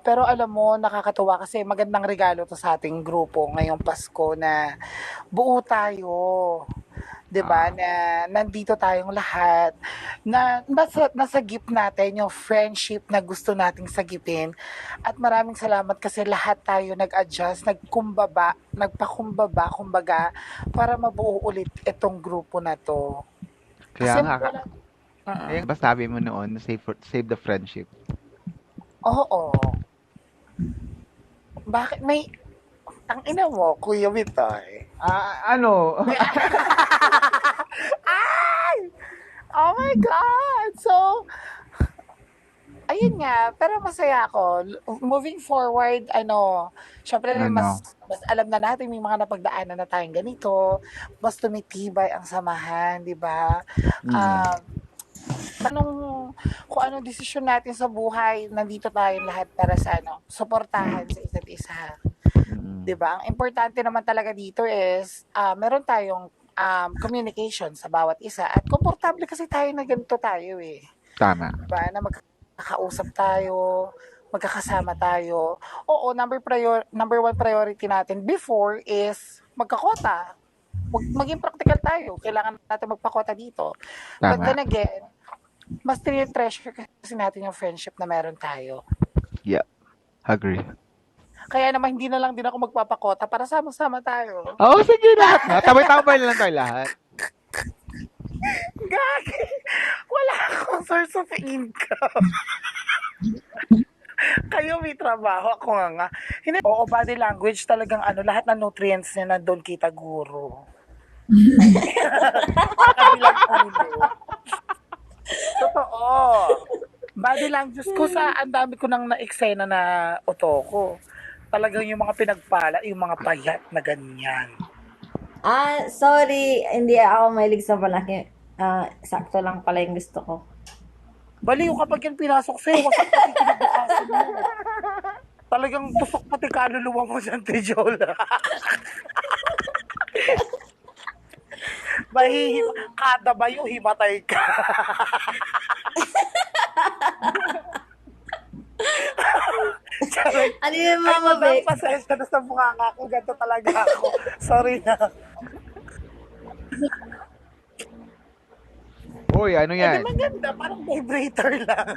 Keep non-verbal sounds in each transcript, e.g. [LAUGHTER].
pero alam mo, nakakatuwa kasi magandang regalo to sa ating grupo ngayong Pasko na buo tayo. 'Di ba? Ah. Na nandito tayong lahat. Na nasa, nasagip natin yung friendship na gusto nating sagipin. At maraming salamat kasi lahat tayo nag-adjust, nagkumbaba, nagpakumbaba, kumbaga, para mabuo ulit itong grupo na to. Kaya Kasi nga, wala- Mm. kaya ba sabi mo noon, save, for, save the friendship. Oo. Bakit may... Ang ina mo, Kuya Vitoy. Ah, ano? [LAUGHS] Ay! Oh my God! So, ayun nga, pero masaya ako. Moving forward, ano, syempre Ano? mas, mas alam na natin may mga napagdaanan na tayong ganito. Mas tumitibay ang samahan, di ba? Mm. Um, tanong kung anong desisyon natin sa buhay, nandito tayong lahat para sa ano, suportahan sa isa. Mm. 'di ba? Ang importante naman talaga dito is ah, meron tayong um, communication sa bawat isa at komportable kasi tayo na ganito tayo eh. Tama. 'Di ba? Na magkakausap tayo, magkakasama tayo. Oo, number prior number one priority natin before is magkakota. Mag, maging practical tayo. Kailangan natin magpakota dito. But Tama. then again, mas treasure kasi natin yung friendship na meron tayo. Agree. Kaya naman hindi na lang din ako magpapakota para sama-sama tayo. Oo, oh, sige lahat na. Tabay-tabay lang tayo lahat. Gagi! Wala akong source of income. Kayo may trabaho, ako nga nga. Hindi, oo, body language talagang ano, lahat ng nutrients niya nandun kita guro. [LAUGHS] Kabilang ulo. Totoo. Body language ko sa, ang dami ko nang na-eksena na uto ko. Talagang yung mga pinagpala, yung mga payat na ganyan. Ah, sorry, hindi ako mahilig sa malaki. Ah, sakto lang pala yung gusto ko. Baliw kapag yan pinasok sa'yo, wasak pati kinabukasan mo. Talagang tusok pati kaluluwa mo dyan, Tijola. [LAUGHS] Mahihim, kada bayo, himatay ka. Sorry. Ano yung Ay, Mama madam, Bex? pasensya na sa mukha nga ako. Ganito talaga ako. [LAUGHS] Sorry na. Uy, ano Eh, di yan? maganda. Parang vibrator lang. [LAUGHS]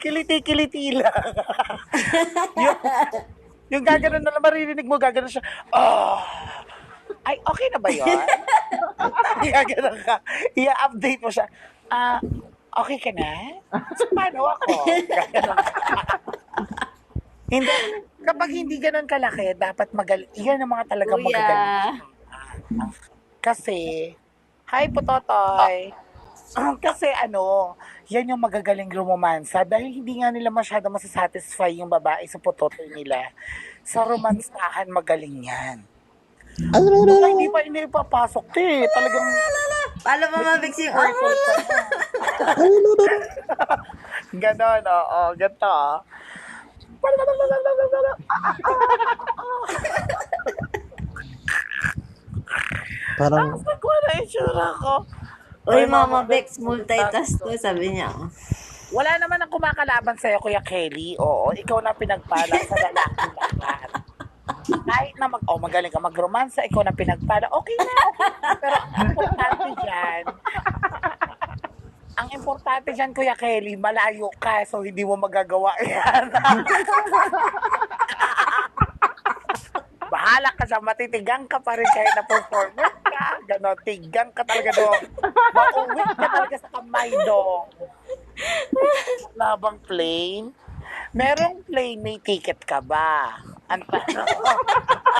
Kiliti-kiliti lang. [LAUGHS] yung, yung gaganon na lang maririnig mo, gaganon siya. Oh. Ay, okay na ba yun? gaganon ka. I-update mo siya. Ah, okay ka na? So, paano ako? [LAUGHS] Hindi, kapag hindi ganon kalaki, dapat magal... Yan ang mga talaga magagaling. Kuya. Kasi, hi Putotoy. [CLEARS THROAT] Kasi ano, yan yung magagaling rumomansa dahil hindi nga nila masyado masasatisfy yung babae sa putotoy nila. Sa romansahan, magaling yan. Baka hindi pa hindi papasok te. Talagang Paano Mama Bex yung pa na. [LAUGHS] Ganon, oo. Ganito, ah. Parang, Ang ko na itsura ko. Uy, Mama Bex, multitask to, sabi niya. oh. Wala naman ang kumakalaban sa'yo, Kuya Kelly. Oo, ikaw na pinagpala sa lalaki. Kahit na mag, oh, magaling ka magromansa, ikaw na pinagpala, okay na. Pero ang importante dyan, ang importante dyan, Kuya Kelly, malayo ka, so hindi mo magagawa yan. [LAUGHS] Bahala ka sa matitigang ka pa rin kahit na performer ka. Ganon, tigang ka talaga doon. Mauwi ka talaga sa kamay doon. Wala bang plane? Merong plane, may ticket ka ba? I'm fine. [LAUGHS]